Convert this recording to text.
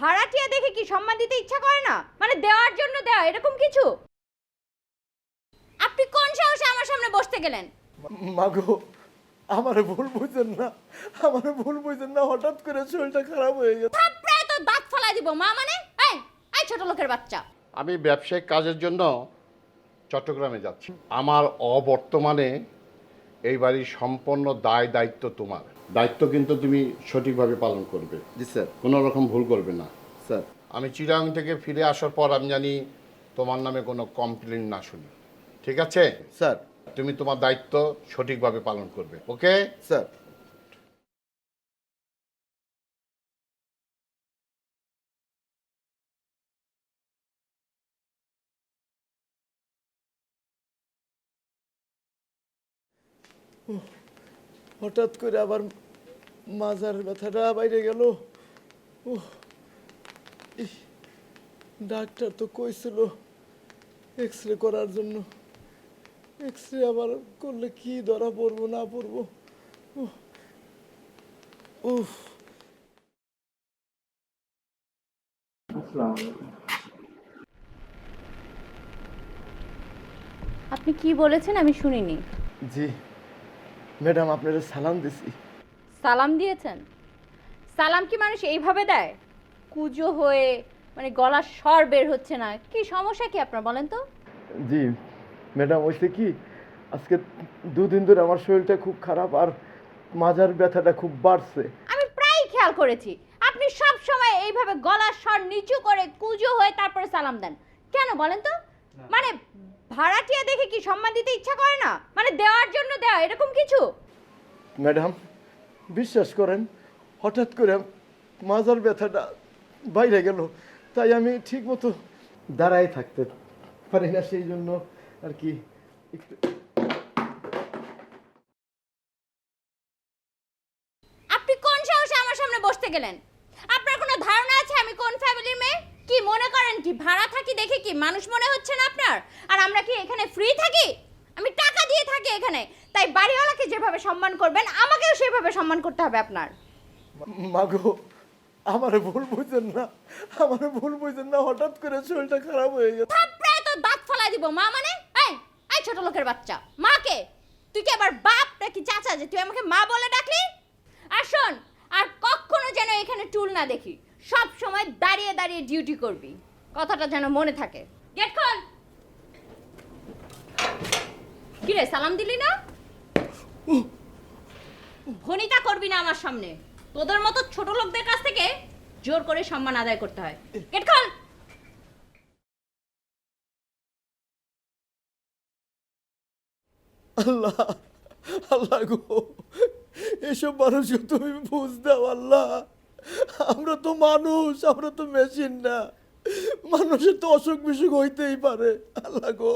ভাড়াটিয়া দেখে কি সম্মান দিতে ইচ্ছা করে না? মানে দেওয়ার জন্য দেওয়া এরকম কিছু? আপনি কোন সাহসে আমার সামনে বসতে গেলেন? মাগো আমারে ভুল বুঝেন না। আমারে ভুল বুঝেন না হঠাৎ করে শরীরটা খারাপ হয়ে গেছে। থাপড়ায় তো দাঁত ফেলাই দিব মা মানে? এই এই ছোট লোকের বাচ্চা। আমি ব্যবসায়িক কাজের জন্য চট্টগ্রামে যাচ্ছি। আমার অবর্তমানে এই বাড়ির সম্পূর্ণ দায় দায়িত্ব তোমার। দায়িত্ব কিন্তু তুমি সঠিকভাবে পালন করবে। জি স্যার। কোনো রকম ভুল করবে না। স্যার। আমি চিরাং থেকে ফিরে আসার পর আমি জানি তোমার নামে কোনো কমপ্লেন না শুনি। ঠিক আছে? স্যার। তুমি তোমার দায়িত্ব সঠিকভাবে পালন করবে। ওকে? স্যার। হঠাৎ করে আবার মাজার ব্যথাটা বাইরে গেল। উহ, ডাক্তার তো কইছিল এক্স রে করার জন্য। এক্স রে আবার করলে কি ধরা পড়ব না পড়ব? উফ আপনি কি বলেছেন আমি শুনিনি। জি। ম্যাডাম আপনারা সালাম দিছি। সালাম দিয়েছেন? সালাম কি মানুষ এইভাবে দেয়? কুজো হয়ে মানে গলার স্বর বের হচ্ছে না। কি সমস্যা কি আপনার বলেন তো। জি ম্যাডাম হয়েছে কি আজকে দুদিন ধরে আমার শরীরটা খুব খারাপ আর মাজার ব্যথাটা খুব বাড়ছে। আমি প্রায় খেয়াল করেছি। আপনি সব সময় এইভাবে গলার স্বর নিচু করে কুজো হয়ে তারপরে সালাম দেন। কেন বলেন তো? মানে ভাড়াটিয়া দেখে কি সম্মান দিতে ইচ্ছা করে না? মানে দেওয়ার এরকম কিছু? ম্যাডাম বিশ্বাস করেন হঠাৎ করে মাজার ব্যথাটা বাইরে গেল তাই আমি ঠিক মতো দাঁড়াই থাকতে পারি না সেই জন্য আর কি একটু আপনি কোন সাহসে আমার সামনে বসতে গেলেন? আপনার কোনো ধারণা আছে আমি কোন ফ্যামিলির মেয়ে? কি মনে করেন কি ভাড়া থাকি দেখে কি মানুষ মনে হচ্ছে না আপনার? আর আমরা কি এখানে ফ্রি থাকি? আমি টাকা দিয়ে থাকি এখানে। তাই বাড়িওয়ালাকে যেভাবে সম্মান করবেন আমাকেও সেভাবে সম্মান করতে হবে আপনার। মাগো আমারে ভুল বুঝেন না। আমারে ভুল বুঝেন না হঠাৎ করে শরীরটা খারাপ হয়ে গেছে। থাপড়ায় তো দাঁত ফেলাই দিব মা মানে? এই এই ছোট লোকের বাচ্চা। মাকে? তুই কি আবার বাপ নাকি চাচা যে? তুই আমাকে মা বলে ডাকলি? আর শোন আর কখনো যেন এখানে টুল না দেখি। সব সময় দাঁড়িয়ে দাঁড়িয়ে ডিউটি করবি। কথাটা যেন মনে থাকে। গেট খোল কি রে সালাম দিলি না? ভনিতা করবি না আমার সামনে। তোদের মতো ছোট লোকদের কাছ থেকে জোর করে সম্মান আদায় করতে হয়। গেট খোল! আল্লাহ আল্লাহ গো এসব মানুষকে তুমি বুঝ দাও আল্লাহ। আমরা তো মানুষ আমরা তো মেশিন না। মানুষের তো অসুখ বিসুখ হইতেই পারে আল্লাহ গো।